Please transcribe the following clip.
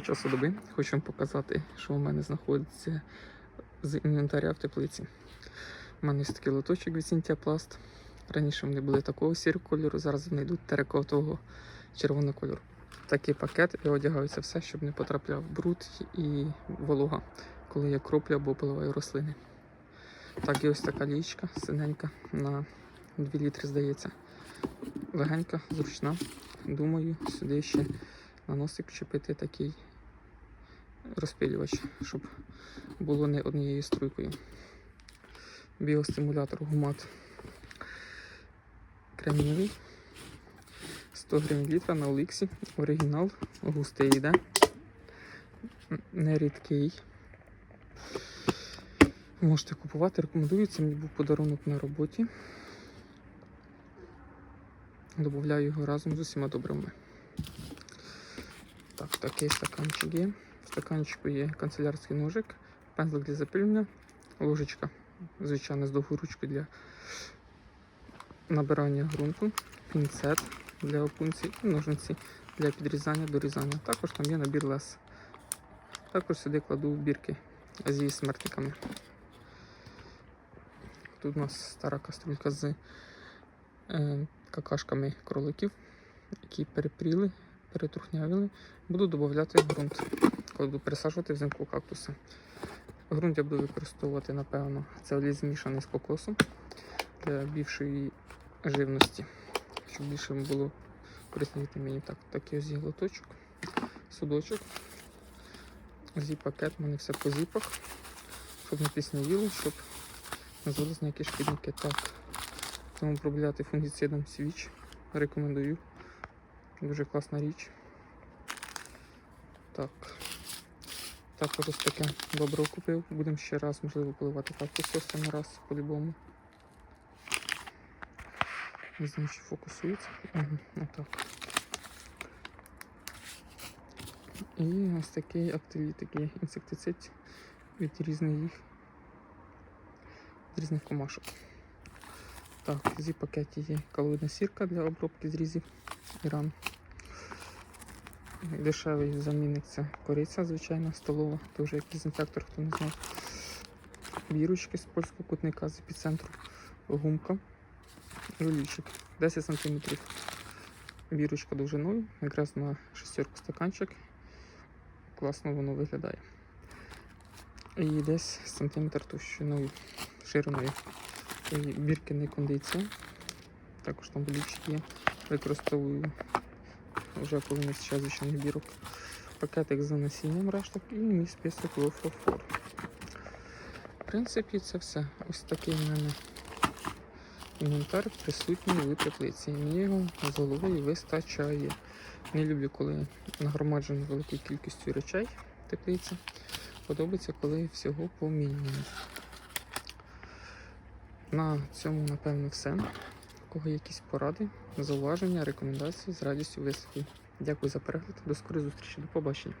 часу доби хочу вам показати, що у мене знаходиться з інвентаря в теплиці. У мене є такий лоточок від Сінтіапласт. Раніше вони були такого сірого кольору, зараз вони йдуть теракотового червоного кольору. Такий пакет і одягаються все, щоб не потрапляв бруд і волога, коли я кроплю або поливаю рослини. Так, і ось така лічка синенька на 2 літри, здається. Легенька, зручна. Думаю, сюди ще на носик вчепити такий розпилювач, щоб було не однією струйкою. Біостимулятор гумат кремнівий. 100 гривень літра на Оліксі. Оригінал, густий йде. Н- Не рідкий. Можете купувати, рекомендую. Це мені був подарунок на роботі. Добавляю його разом з усіма добрими. Так, такий стаканчик є. Стаканчику є канцелярський ножик, пензлик для запилення, ложечка, звичайно, з довгою ручкою для набирання ґрунту, пінцет для окунці і ножниці для підрізання, дорізання. Також там є набір лес. Також сюди кладу бірки з її смертниками. Тут у нас стара каструлька з е, какашками кроликів, які перепріли, перетрухнявили. Буду додати ґрунт, коли буду пересаджувати взимку кактуси. Ґрунт я буду використовувати, напевно, це олій змішаний з кокосом для більшої живності, щоб більше було корисних вітамінів. Так, такий ось глоточок, судочок, зіп-пакет, у мене все по зіпах, щоб не піснявіло, щоб не звелись ніякі шкідники. Так, тому обробляти фунгіцидом свіч рекомендую. Дуже класна річ. Так. Також ось таке добре купив. Будемо ще раз, можливо, поливати кактуси останній раз по-любому. Не знаю, чи фокусується. Угу, отак. І ось такий активі, такий інсектицид від різних різних комашок. Так, зі пакеті є калоїдна сірка для обробки зрізів і ран. Дешевий замінник це кориця, звичайно, столова, теж як дезінфектор, хто не знав. Бірочки з польського кутника з епіцентру, гумка і олійчик 10 см. Бірочка довжиною, якраз на шестерку стаканчик. Класно воно виглядає. І десь сантиметр товщиною, шириною. Бірки не кондиція. Також там болічки є. Використовую вже коли не ще звичайних бірок. Пакетик з насінням решток і мій список лофофор. В принципі, це все. Ось такий в мене інвентар присутній у теплиці. Мені його з головою вистачає. Не люблю, коли нагромаджено великою кількістю речей теплиці. Подобається, коли всього по мінімуму. На цьому, напевно, все. Кого якісь поради, зауваження, рекомендації з радістю вислухаю. Дякую за перегляд. До скорої зустрічі. До побачення.